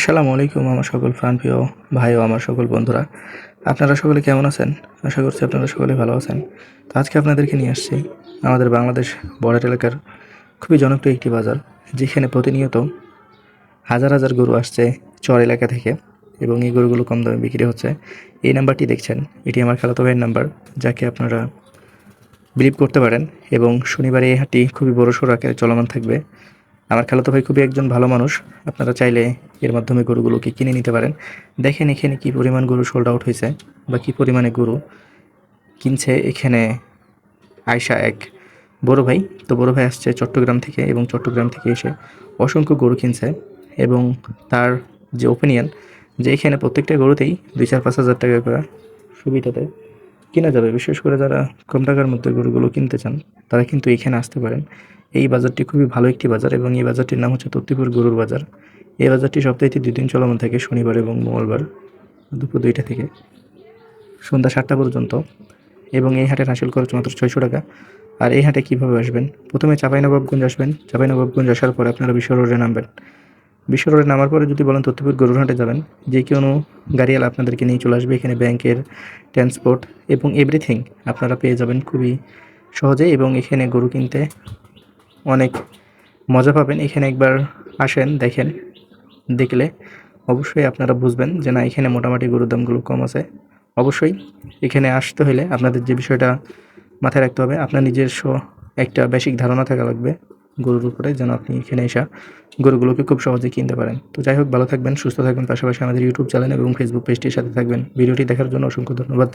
আসসালামু আলাইকুম আমার সকল প্রাণপ্রিয় ভাই ও আমার সকল বন্ধুরা। আপনারা সকলে কেমন আছেন? আশা করছি আপনারা সকলে ভালো আছেন। তো আজকে আপনাদেরকে নিয়ে আসছি আমাদের বাংলাদেশ বর্ডার এলাকার খুবই জনপ্রিয় একটি বাজার, যেখানে প্রতিনিয়ত হাজার হাজার গরু আসছে চর এলাকা থেকে এবং এই গরুগুলো কম দামে বিক্রি হচ্ছে। এই নাম্বারটি দেখছেন, এটি আমার খালাতো ভাইয়ের নাম্বার, যাকে আপনারা বিলিভ করতে পারেন এবং শনিবারে এই হাটটি খুবই বড়সড় আকারে চলমান থাকবে। আমার খালাতো ভাই খুবই একজন ভালো মানুষ। আপনারা চাইলে এর মাধ্যমে গরুগুলোকে কিনে নিতে পারেন। দেখেন এখানে কী পরিমাণ গরু সোল্ড আউট হয়েছে বা কী পরিমাণে গরু কিনছে। এখানে আয়শা এক বড় ভাই। তো বড় ভাই আসছে চট্টগ্রাম থেকে এবং চট্টগ্রাম থেকে এসে অসংখ্য গরু কিনছে এবং তার যে ওপিনিয়ন যে এখানে প্রত্যেকটা গরুতেই দুই চার পাঁচ হাজার টাকা করে সুবিধাতে কেনা যাবে? বিশেষ করে যারা কম টাকার মধ্যে গরুগুলো কিনতে চান, তারা কিন্তু এখানে আসতে পারেন। এই বাজারটি খুবই ভালো একটি বাজার এবং এই বাজারটির নাম হচ্ছে তত্তিপুর গরুর বাজার। এই বাজারটি সপ্তাহে দুই দিন চলমান থাকে, শনিবার এবং মঙ্গলবার দুপুর দুইটা থেকে। সন্ধ্যা সাতটা পর্যন্ত। এবং এই হাটের হাসিল খরচ মাত্র ছয়শো টাকা। আর এই হাটে কীভাবে আসবেন? প্রথমে চাঁপাইনবাবগঞ্জ আসবেন। চাঁপাইনবাবগঞ্জ আসার পরে আপনারা বিশ্ব রোডে নামবেন। বিশ্ব রোডে নামার পরে যদি বলেন তত্ত্বপুর গরুরহাটে যাবেন, যে কোনো গাড়িওয়ালা আপনাদেরকে নিয়ে চলে আসবে, এখানে ব্যাংকের ট্রান্সপোর্ট এবং এভরিথিং আপনারা পেয়ে যাবেন খুবই সহজে এবং এখানে গরু কিনতে অনেক মজা পাবেন। এখানে একবার আসেন, দেখেন, দেখলে অবশ্যই আপনারা বুঝবেন যে না, এখানে মোটামুটি গরুর দামগুলো কম আছে। অবশ্যই এখানে আসতে হলে আপনাদের যে বিষয়টা মাথায় রাখতে হবে, আপনার নিজস্ব একটা বেসিক ধারণা থাকা লাগবে। গরুর উপরে, যেন আপনি এখানে এসা গরুগুলোকে খুব সহজে কিনতে পারেন। তো যাই হোক, ভালো থাকবেন, সুস্থ থাকবেন, পাশাপাশি আমাদের ইউটিউব চ্যানেল এবং ফেসবুক পেজটির সাথে থাকবেন। ভিডিওটি দেখার জন্য অসংখ্য ধন্যবাদ।